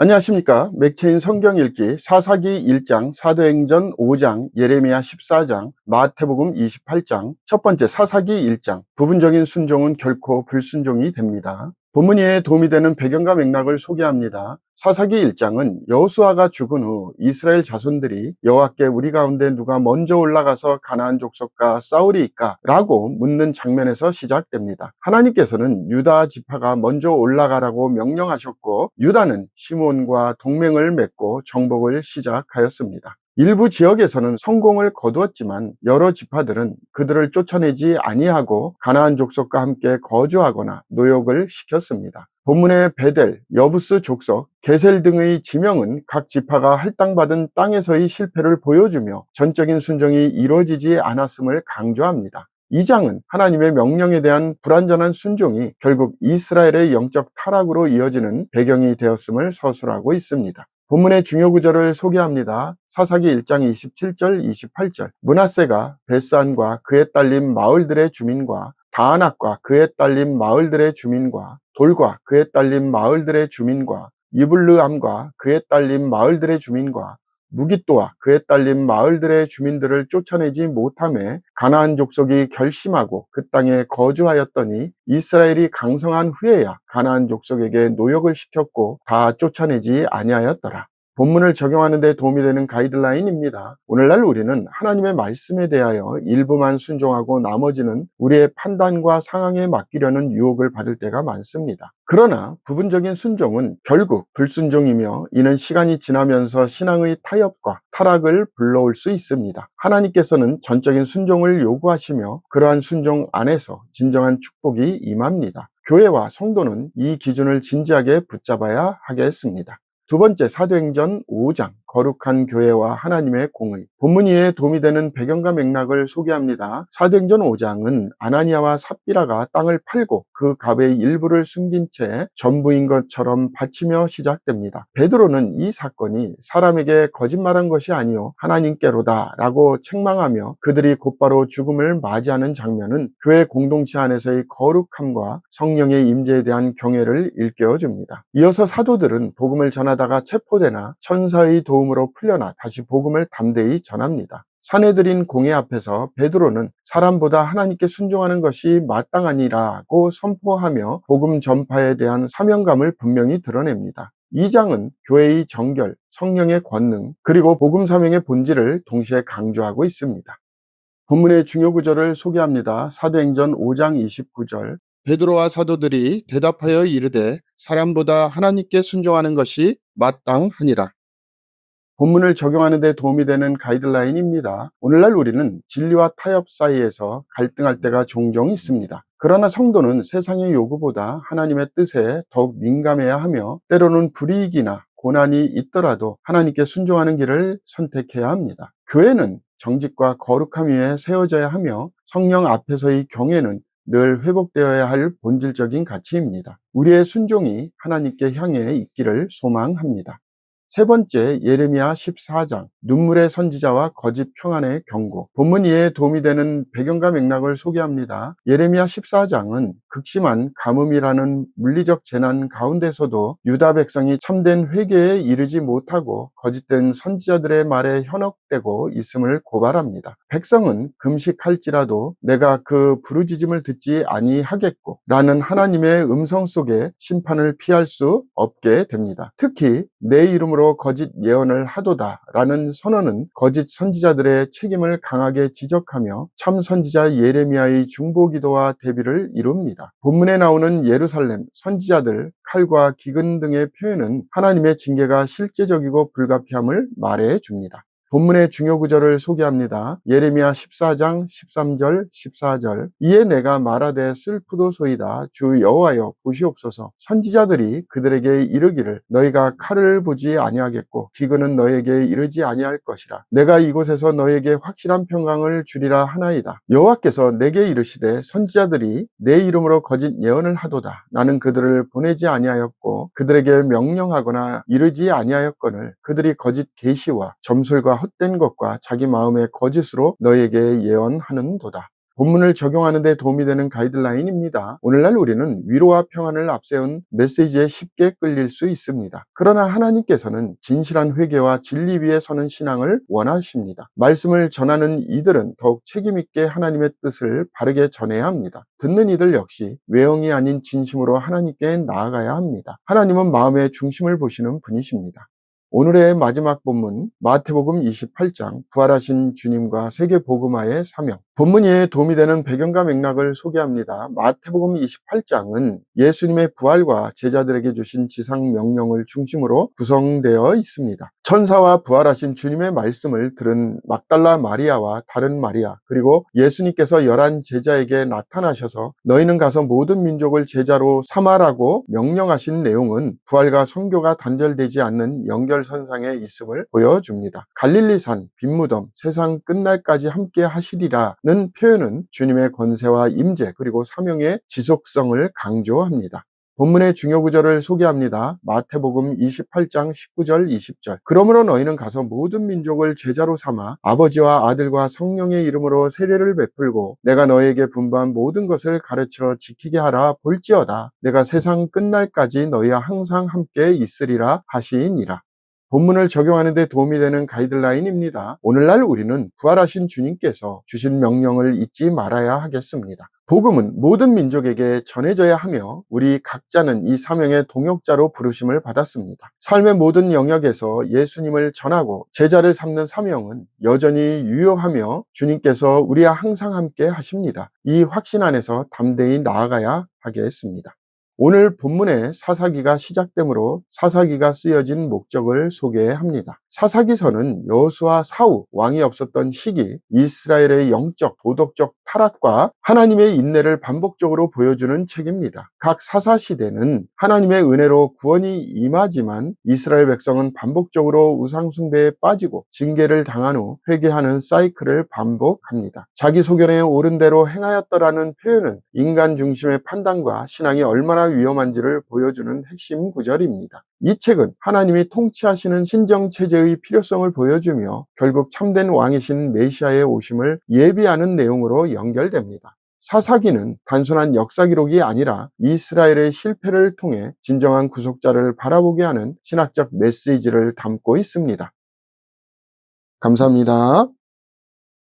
안녕하십니까. 맥체인 성경 읽기 사사기 1장, 사도행전 5장, 예레미야 14장, 마태복음 28장, 첫 번째 사사기 1장. 부분적인 순종은 결코 불순종이 됩니다. 본문 이에 도움이 되는 배경과 맥락을 소개합니다. 사사기 1장은 여호수아가 죽은 후 이스라엘 자손들이 여호와께 우리 가운데 누가 먼저 올라가서 가나안 족속과 싸우리이까? 라고 묻는 장면에서 시작됩니다. 하나님께서는 유다 지파가 먼저 올라가라고 명령하셨고 유다는 시몬과 동맹을 맺고 정복을 시작하였습니다. 일부 지역에서는 성공을 거두었지만 여러 지파들은 그들을 쫓아내지 아니하고 가나안 족속과 함께 거주하거나 노역을 시켰습니다. 본문의 베델, 여부스 족속, 게셀 등의 지명은 각 지파가 할당받은 땅에서의 실패를 보여주며 전적인 순종이 이루어지지 않았음을 강조합니다. 이 장은 하나님의 명령에 대한 불완전한 순종이 결국 이스라엘의 영적 타락으로 이어지는 배경이 되었음을 서술하고 있습니다. 본문의 중요 구절을 소개합니다. 사사기 1장 27절, 28절. 문하세가 베스안과 그에 딸린 마을들의 주민과 다안악과 그에 딸린 마을들의 주민과 돌과 그에 딸린 마을들의 주민과 이블르암과 그에 딸린 마을들의 주민과 무기또와 그에 딸린 마을들의 주민들을 쫓아내지 못함에 가나안 족속이 결심하고 그 땅에 거주하였더니 이스라엘이 강성한 후에야 가나안 족속에게 노역을 시켰고 다 쫓아내지 아니하였더라. 본문을 적용하는 데 도움이 되는 가이드라인입니다. 오늘날 우리는 하나님의 말씀에 대하여 일부만 순종하고 나머지는 우리의 판단과 상황에 맡기려는 유혹을 받을 때가 많습니다. 그러나 부분적인 순종은 결국 불순종이며 이는 시간이 지나면서 신앙의 타협과 타락을 불러올 수 있습니다. 하나님께서는 전적인 순종을 요구하시며 그러한 순종 안에서 진정한 축복이 임합니다. 교회와 성도는 이 기준을 진지하게 붙잡아야 하겠습니다. 두 번째 사도행전 5장 거룩한 교회와 하나님의 공의 본문 이에 도움이 되는 배경과 맥락을 소개합니다. 사도행전 5장은 아나니아와 삽비라가 땅을 팔고 그 값의 일부를 숨긴 채 전부인 것처럼 바치며 시작됩니다. 베드로는 이 사건이 사람에게 거짓말한 것이 아니요 하나님께로다 라고 책망하며 그들이 곧바로 죽음을 맞이하는 장면은 교회 공동체 안에서의 거룩함과 성령의 임재에 대한 경외를 일깨워줍니다. 이어서 사도들은 복음을 전하다가 체포되나 천사의 도움 도움으로 풀려나 다시 복음을 담대히 전합니다. 사내들인 공회 앞에서 베드로는 사람보다 하나님께 순종하는 것이 마땅하니라고 선포하며 복음 전파에 대한 사명감을 분명히 드러냅니다. 이 장은 교회의 정결, 성령의 권능, 그리고 복음 사명의 본질을 동시에 강조하고 있습니다. 본문의 중요 구절을 소개합니다. 사도행전 5장 29절. 베드로와 사도들이 대답하여 이르되 사람보다 하나님께 순종하는 것이 마땅하니라. 본문을 적용하는 데 도움이 되는 가이드라인입니다. 오늘날 우리는 진리와 타협 사이에서 갈등할 때가 종종 있습니다. 그러나 성도는 세상의 요구보다 하나님의 뜻에 더욱 민감해야 하며 때로는 불이익이나 고난이 있더라도 하나님께 순종하는 길을 선택해야 합니다. 교회는 정직과 거룩함 위에 세워져야 하며 성령 앞에서의 경외는 늘 회복되어야 할 본질적인 가치입니다. 우리의 순종이 하나님께 향해 있기를 소망합니다. 세 번째 예레미야 14장 눈물의 선지자와 거짓 평안의 경고 본문 이에 도움이 되는 배경과 맥락을 소개합니다. 예레미야 14장은 극심한 가뭄이라는 물리적 재난 가운데서도 유다 백성이 참된 회개에 이르지 못하고 거짓된 선지자들의 말에 현혹되고 있음을 고발합니다. 백성은 금식할지라도 내가 그 부르짖음을 듣지 아니하겠고 라는 하나님의 음성 속에 심판을 피할 수 없게 됩니다. 특히 내 이름으로 거짓 예언을 하도다 라는 선언은 거짓 선지자들의 책임을 강하게 지적하며 참 선지자 예레미야의 중보 기도와 대비를 이룹니다. 본문에 나오는 예루살렘 선지자들 칼과 기근 등의 표현은 하나님의 징계가 실제적이고 불가피함을 말해 줍니다. 본문의 중요 구절을 소개합니다. 예레미야 14장 13절 14절. 이에 내가 말하되 슬프도 소이다. 주 여호와여 보시옵소서. 선지자들이 그들에게 이르기를 너희가 칼을 보지 아니하겠고 기근은 너에게 이르지 아니할 것이라. 내가 이곳에서 너에게 확실한 평강을 주리라 하나이다. 여호와께서 내게 이르시되 선지자들이 내 이름으로 거짓 예언을 하도다. 나는 그들을 보내지 아니하였고 그들에게 명령하거나 이르지 아니하였거늘 그들이 거짓 계시와 점술과 헛된 것과 자기 마음의 거짓으로 너에게 예언하는도다. 본문을 적용하는 데 도움이 되는 가이드라인입니다. 오늘날 우리는 위로와 평안을 앞세운 메시지에 쉽게 끌릴 수 있습니다. 그러나 하나님께서는 진실한 회개와 진리 위에 서는 신앙을 원하십니다. 말씀을 전하는 이들은 더욱 책임있게 하나님의 뜻을 바르게 전해야 합니다. 듣는 이들 역시 외형이 아닌 진심으로 하나님께 나아가야 합니다. 하나님은 마음의 중심을 보시는 분이십니다. 오늘의 마지막 본문 마태복음 28장 부활하신 주님과 세계 복음화의 사명 본문에 도움이 되는 배경과 맥락을 소개합니다. 마태복음 28장은 예수님의 부활과 제자들에게 주신 지상 명령을 중심으로 구성되어 있습니다. 천사와 부활하신 주님의 말씀을 들은 막달라 마리아와 다른 마리아 그리고 예수님께서 열한 제자에게 나타나셔서 너희는 가서 모든 민족을 제자로 삼아라고 명령하신 내용은 부활과 성교가 단절되지 않는 연결선상에 있음을 보여줍니다. 갈릴리산, 빈무덤, 세상 끝날까지 함께 하시리라 는 표현은 주님의 권세와 임재 그리고 사명의 지속성을 강조합니다. 본문의 중요 구절을 소개합니다. 마태복음 28장 19절 20절. 그러므로 너희는 가서 모든 민족을 제자로 삼아 아버지와 아들과 성령의 이름으로 세례를 베풀고 내가 너희에게 분부한 모든 것을 가르쳐 지키게 하라 볼지어다. 내가 세상 끝날까지 너희와 항상 함께 있으리라 하시니라. 본문을 적용하는 데 도움이 되는 가이드라인입니다. 오늘날 우리는 부활하신 주님께서 주신 명령을 잊지 말아야 하겠습니다. 복음은 모든 민족에게 전해져야 하며 우리 각자는 이 사명의 동역자로 부르심을 받았습니다. 삶의 모든 영역에서 예수님을 전하고 제자를 삼는 사명은 여전히 유효하며 주님께서 우리와 항상 함께 하십니다. 이 확신 안에서 담대히 나아가야 하겠습니다. 오늘 본문의 사사기가 시작되므로 사사기가 쓰여진 목적을 소개합니다. 사사기서는 여수와 사우 왕이 없었던 시기 이스라엘의 영적 도덕적 타락과 하나님의 인내를 반복적으로 보여주는 책입니다. 각 사사 시대는 하나님의 은혜로 구원이 임하지만 이스라엘 백성은 반복적으로 우상 숭배에 빠지고 징계를 당한 후 회개하는 사이클을 반복합니다. 자기 소견에 옳은 대로 행하였더라는 표현은 인간 중심의 판단과 신앙이 얼마나 위험한지를 보여주는 핵심 구절입니다. 이 책은 하나님이 통치하시는 신정 체제의 필요성을 보여주며 결국 참된 왕이신 메시아의 오심을 예비하는 내용으로 연결됩니다. 사사기는 단순한 역사 기록이 아니라 이스라엘의 실패를 통해 진정한 구속자를 바라보게 하는 신학적 메시지를 담고 있습니다. 감사합니다.